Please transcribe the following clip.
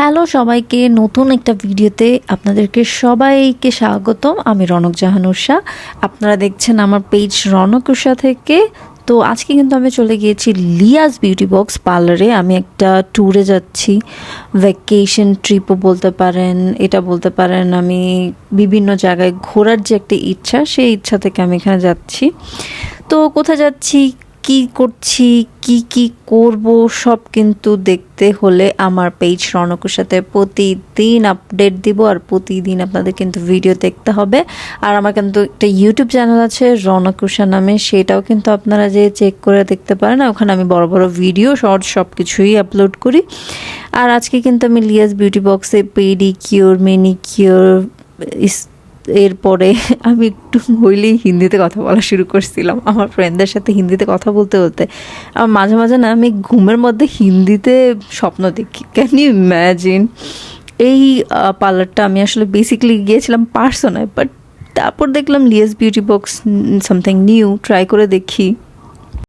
Hello সবাইকে, নতুন একটা ভিডিওতে আপনাদেরকে সবাইকে স্বাগতম। আমি রনক জাহানুষা আপনারা দেখছেন আমার পেজ রনক উষা থেকে। তো আজকে কিন্তু আমি চলে গিয়েছি লিয়াস বিউটি বক্স পার্লারে। আমি একটা ট্যুরে যাচ্ছি। ভ্যাকেশন ট্রিপও বলতে পারেন, এটা বলতে পারেন, আমি বিভিন্ন জায়গায় ঘোরার যে একটা ইচ্ছা, সেই ইচ্ছা থেকে আমি এখানে যাচ্ছি। তো কোথায় যাচ্ছি? কি করছি, কি কি করব, সব কিন্তু দেখতে হলে আমার পেজ রনকের সাথে প্রতিদিন আপডেট দিব আর প্রতিদিন আপনাদের কিন্তু ভিডিও দেখতে হবে। আর আমার কিন্তু একটা ইউটিউব চ্যানেল আছে রনকুষা নামে, সেটাও কিন্তু আপনারা যে চেক করে দেখতে পারেন ওখানে আমি বড় বড় ভিডিও শর্ট সব কিছুই আপলোড করি। আর আজকে কিন্তু আমি লিয়াস বিউটি বক্সে পেডিকিওর মেনিকিওর এরপরে আমি একটু হইলেই হিন্দিতে কথা বলা শুরু করছিলাম। আমার ফ্রেন্ডদের সাথে হিন্দিতে কথা বলতে বলতে। আমার মাঝে মাঝে না আমি ঘুমের মধ্যে হিন্দিতে স্বপ্ন দেখি। ক্যান ইউ ইম্যাজিন এই পার্লারটা আমি আসলে বেসিকলি গিয়েছিলাম পার্সোনায় বাট তারপর দেখলাম লিয়াস beauty box something new try করে দেখি।